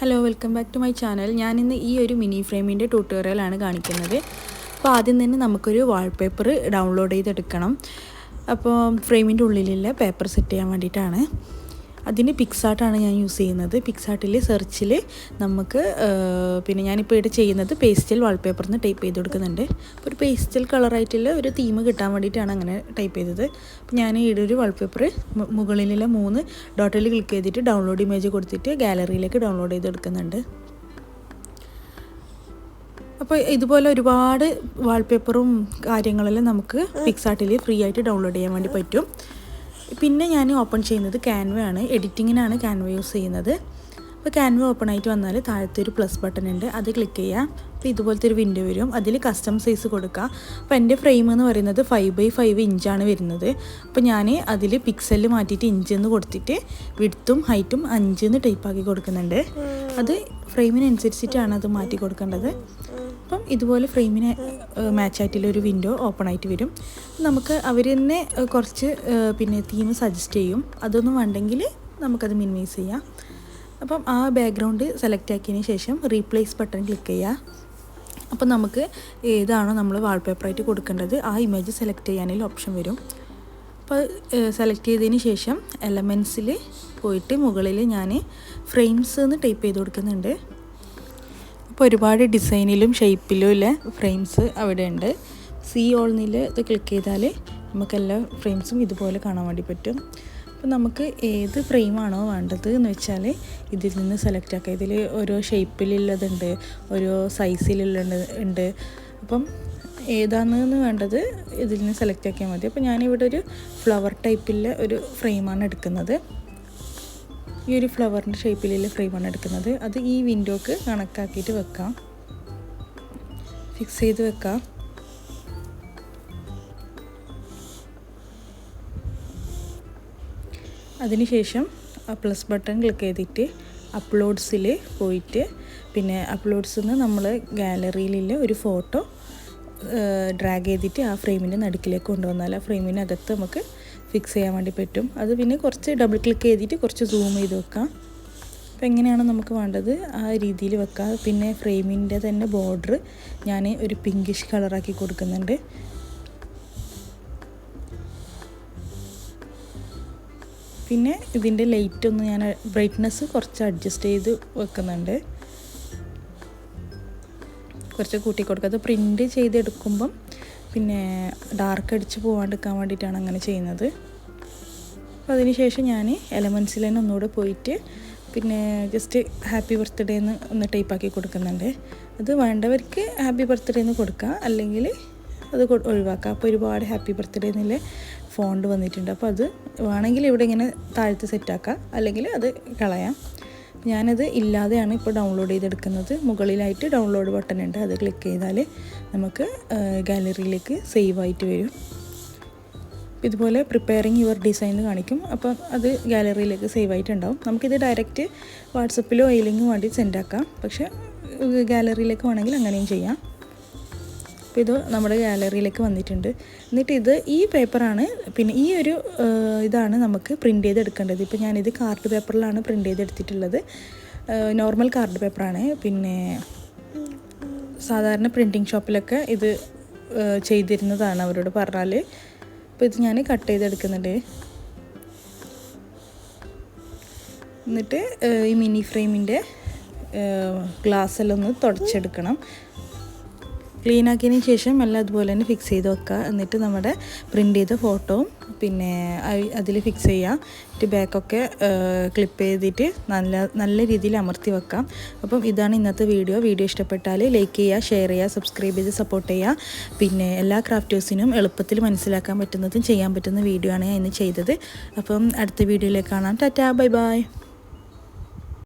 Hello welcome back to my channel ഞാനിന്ന് ഈ ഒരു മിനി ഫ്രെയിമിന്റെ ട്യൂട്ടോറിയലാണ് കാണിക്കുന്നത്. അപ്പോൾ ആദ്യം തന്നെ നമുക്കൊരു വാൾപേപ്പർ ഡൗൺലോഡ് ചെയ്തെടുക്കണം. അപ്പോൾ ഫ്രെയിമിന്റെ ഉള്ളിലുള്ള പേപ്പർ സെറ്റ് ചെയ്യാൻ വേണ്ടിയിട്ടാണ്. അതിന് പിക്സാർട്ടാണ് ഞാൻ യൂസ് ചെയ്യുന്നത്. പിക്സാർട്ടിൽ സെർച്ചിൽ നമുക്ക് പിന്നെ ഞാനിപ്പോൾ ഇവിടെ ചെയ്യുന്നത് പേസ്റ്റൽ വാൾപേപ്പറിന് ടൈപ്പ് ചെയ്ത് കൊടുക്കുന്നുണ്ട്. അപ്പോൾ ഒരു പേസ്റ്റൽ കളറായിട്ടുള്ള ഒരു തീം കിട്ടാൻ വേണ്ടിയിട്ടാണ് അങ്ങനെ ടൈപ്പ് ചെയ്തത്. അപ്പോൾ ഞാൻ ഇവിടെ ഒരു വാൾപേപ്പർ മുകളിലുള്ള മൂന്ന് ഡോട്ടിൽ ക്ലിക്ക് ചെയ്തിട്ട് ഡൗൺലോഡ് ഇമേജ് കൊടുത്തിട്ട് ഗാലറിയിലേക്ക് ഡൗൺലോഡ് ചെയ്തെടുക്കുന്നുണ്ട് അപ്പോൾ ഇതുപോലെ ഒരുപാട് വാൾപേപ്പറും കാര്യങ്ങളെല്ലാം നമുക്ക് പിക്സാർട്ടിൽ ഫ്രീ ആയിട്ട് ഡൗൺലോഡ് ചെയ്യാൻ വേണ്ടി പറ്റും. പിന്നെ ഞാൻ ഓപ്പൺ ചെയ്യുന്നത് ക്യാൻവ ആണ്. എഡിറ്റിങ്ങിനാണ് ക്യാൻവ യൂസ് ചെയ്യുന്നത്. അപ്പോൾ ക്യാൻവ ഓപ്പൺ ആയിട്ട് വന്നാൽ താഴത്തെ ഒരു പ്ലസ് ബട്ടൺ ഉണ്ട്. അത് ക്ലിക്ക് ചെയ്യുക അപ്പോൾ ഇതുപോലത്തെ ഒരു വിൻഡോ വരും. അതിൽ കസ്റ്റം സൈസ് കൊടുക്കുക അപ്പോൾ എന്റെ ഫ്രെയിം എന്ന് പറയുന്നത് ഫൈവ് ബൈ ഫൈവ് ഇഞ്ചാണ് വരുന്നത്. അപ്പോൾ ഞാൻ അതിൽ പിക്സൽ മാറ്റിയിട്ട് ഇഞ്ച് എന്ന് കൊടുത്തിട്ട് വിടുത്തും ഹൈറ്റും അഞ്ച് എന്ന് ടൈപ്പാക്കി കൊടുക്കുന്നുണ്ട്. അത് ഫ്രെയിമിനനുസരിച്ചിട്ടാണ് അത് മാറ്റി കൊടുക്കേണ്ടത്. അപ്പം ഇതുപോലെ ഫ്രെയിമിന് മാച്ച് ആയിട്ടുള്ള ഒരു വിൻഡോ ഓപ്പൺ ആയിട്ട് വരും. നമുക്ക് അവർ തന്നെ കുറച്ച് പിന്നെ തീം സജസ്റ്റ് ചെയ്യും. അതൊന്നും വേണ്ടെങ്കിൽ നമുക്കത് മിനിമൈസ് ചെയ്യാം. അപ്പം ആ ബാക്ക്ഗ്രൗണ്ട് സെലക്ട് ആക്കിയതിന് ശേഷം റീപ്ലേസ് ബട്ടൺ ക്ലിക്ക് ചെയ്യുക അപ്പം നമുക്ക് ഏതാണോ നമ്മൾ വാൾപേപ്പറായിട്ട് കൊടുക്കേണ്ടത് ആ ഇമേജ് സെലക്ട് ചെയ്യാനുള്ള ഓപ്ഷൻ വരും. അപ്പോൾ സെലക്ട് ചെയ്തതിന് ശേഷം എലമെൻസിൽ പോയിട്ട് മുകളിൽ ഞാൻ ഫ്രെയിംസ് എന്ന് ടൈപ്പ് ചെയ്ത് കൊടുക്കുന്നുണ്ട്. അപ്പോൾ ഒരുപാട് ഡിസൈനിലും ഷേപ്പിലും ഉള്ള ഫ്രെയിംസ് അവിടെ ഉണ്ട് സി ഓൾനിൽ ഇത് ക്ലിക്ക് ചെയ്താൽ നമുക്ക് എല്ലാ ഫ്രെയിംസും ഇതുപോലെ കാണാൻ വേണ്ടി പറ്റും. അപ്പോൾ നമുക്ക് ഏത് ഫ്രെയിമാണോ വേണ്ടത് എന്ന് വെച്ചാൽ ഇതിൽ നിന്ന് സെലക്ട് ആക്കുക ഇതിൽ ഓരോ ഷേപ്പിലുള്ളതുണ്ട് ഓരോ സൈസിലുള്ളത് ഉണ്ട്. അപ്പം ഏതാണെന്ന് വേണ്ടത് ഇതിൽ നിന്ന് സെലക്ട് ആക്കിയാൽ മതി. അപ്പോൾ ഞാനിവിടെ ഒരു ഫ്ലവർ ടൈപ്പിലെ ഒരു ഫ്രെയിമാണ് എടുക്കുന്നത്. ഈ ഒരു ഫ്ലവറിന്റെ ഷേപ്പിലുള്ള ഫ്രെയിമാണ് എടുക്കുന്നത്. അത് ഈ വിൻഡോക്ക് കണക്കാക്കിയിട്ട് വെക്കാം. ഫിക്സ് ചെയ്ത് വെക്കാം. അതിനുശേഷം പ്ലസ് ബട്ടൺ ക്ലിക്ക് ചെയ്തിട്ട് അപ്ലോഡ്സിൽ പോയിട്ട് പിന്നെ അപ്ലോഡ്സിൽ നിന്ന് നമ്മൾ ഗാലറിയിലുള്ള ഒരു ഫോട്ടോ ഡ്രാഗ് ചെയ്തിട്ട് ആ ഫ്രെയിമിന്റെ നടുക്കിലേക്ക് കൊണ്ടുവന്നാൽ ആ ഫ്രെയിമിനകത്ത് നമുക്ക് ഫിക്സ് ചെയ്യാൻ വേണ്ടി പറ്റും. അത് പിന്നെ കുറച്ച് ഡബിൾ ക്ലിക്ക് ചെയ്തിട്ട് കുറച്ച് സൂം ചെയ്ത് വെക്കാം. അപ്പോൾ എങ്ങനെയാണ് നമുക്ക് വേണ്ടത്? ആ രീതിയിൽ വെക്കാം. പിന്നെ ഫ്രെയിമിന്റെ തന്നെ ബോർഡർ ഞാൻ ഒരു പിങ്കിഷ് കളറാക്കി കൊടുക്കുന്നുണ്ട്. പിന്നെ ഇതിന്റെ ലൈറ്റ് ഒന്ന് ഞാൻ ബ്രൈറ്റ്നസ് കുറച്ച് അഡ്ജസ്റ്റ് ചെയ്ത് വെക്കുന്നുണ്ട്. കുറച്ച് കൂട്ടി കൊടുക്കുക അത് പ്രിന്റ് ചെയ്തെടുക്കുമ്പം പിന്നെ ഡാർക്ക് അടിച്ച് പോകാണ്ടിരിക്കാൻ വേണ്ടിയിട്ടാണ് അങ്ങനെ ചെയ്യുന്നത്. അപ്പോൾ അതിനുശേഷം ഞാൻ എലമെൻസിൽ തന്നെ ഒന്നുകൂടെ പോയിട്ട് പിന്നെ ജസ്റ്റ് ഹാപ്പി ബർത്ത്ഡേ എന്ന് ഒന്ന് ടൈപ്പാക്കി കൊടുക്കുന്നുണ്ട്. അത് വേണ്ടവർക്ക് ഹാപ്പി ബർത്ത്ഡേ എന്ന് കൊടുക്കാം. അല്ലെങ്കിൽ അത് ഒഴിവാക്കാം. അപ്പോൾ ഒരുപാട് ഹാപ്പി ബർത്ത്ഡേ എന്നുള്ള ഫോണ്ട് വന്നിട്ടുണ്ട്. അപ്പോൾ അത് വേണമെങ്കിൽ ഇവിടെ ഇങ്ങനെ താഴത്ത് സെറ്റാക്കാം അല്ലെങ്കിൽ അത് കളയാം. ഞാനത് ഇല്ലാതെയാണ് ഇപ്പോൾ ഡൗൺലോഡ് ചെയ്തെടുക്കുന്നത്. മുകളിലായിട്ട് ഡൗൺലോഡ് ബട്ടൺ ഉണ്ട്. അത് ക്ലിക്ക് ചെയ്താൽ നമുക്ക് ഗാലറിയിലേക്ക് സേവ് ആയിട്ട് വരും. ഇതുപോലെ പ്രിപ്പയറിങ് യുവർ ഡിസൈൻ കാണിക്കും. അപ്പം അത് ഗാലറിയിലേക്ക് സേവ് ആയിട്ടുണ്ടാവും. നമുക്കിത് ഡയറക്റ്റ് വാട്സപ്പിലോ എയിലിങ്ങോ വേണ്ടി സെൻഡ് ആക്കാം. പക്ഷേ ഗാലറിയിലേക്ക് വേണമെങ്കിൽ അങ്ങനെയും ചെയ്യാം. അപ്പോൾ ഇത് നമ്മുടെ ഗാലറിയിലേക്ക് വന്നിട്ടുണ്ട്. എന്നിട്ട് ഇത് ഈ പേപ്പറാണ്. പിന്നെ ഈ ഒരു ഇതാണ് നമുക്ക് പ്രിന്റ് ചെയ്തെടുക്കേണ്ടത്. ഇപ്പോൾ ഞാനിത് കാർഡ് പേപ്പറിലാണ് പ്രിന്റ് ചെയ്തെടുത്തിട്ടുള്ളത്. നോർമൽ കാർഡ് പേപ്പറാണ്. പിന്നെ സാധാരണ പ്രിന്റിങ് ഷോപ്പിലൊക്കെ ഇത് ചെയ്തിരുന്നതാണ് അവരോട് പറഞ്ഞാൽ. അപ്പോൾ ഇത് ഞാൻ കട്ട് ചെയ്തെടുക്കുന്നുണ്ട്. എന്നിട്ട് ഈ മിനി ഫ്രെയിമിന്റെ ഗ്ലാസ്സിലൊന്ന് തുടച്ചെടുക്കണം. ക്ലീൻ ആക്കിയതിന് ശേഷം എല്ലാം അതുപോലെ തന്നെ ഫിക്സ് ചെയ്ത് വെക്കുക എന്നിട്ട് നമ്മുടെ പ്രിന്റ് ചെയ്ത ഫോട്ടോയും പിന്നെ അതിൽ ഫിക്സ് ചെയ്യുക എന്നിട്ട് ബാക്കൊക്കെ ക്ലിപ്പ് ചെയ്തിട്ട് നല്ല നല്ല രീതിയിൽ അമർത്തി വെക്കാം. അപ്പം ഇതാണ് ഇന്നത്തെ വീഡിയോ വീഡിയോ ഇഷ്ടപ്പെട്ടാൽ ലൈക്ക് ചെയ്യുക ഷെയർ ചെയ്യുക സബ്സ്ക്രൈബ് ചെയ്ത് സപ്പോർട്ട് ചെയ്യുക പിന്നെ എല്ലാ ക്രാഫ്റ്റേഴ്സിനും എളുപ്പത്തിൽ മനസ്സിലാക്കാൻ പറ്റുന്നതും ചെയ്യാൻ പറ്റുന്ന വീഡിയോ ആണ് ഞാൻ ഇന്ന് ചെയ്തത്. അപ്പം അടുത്ത വീഡിയോയിലേക്ക് കാണാം. Tata bye bye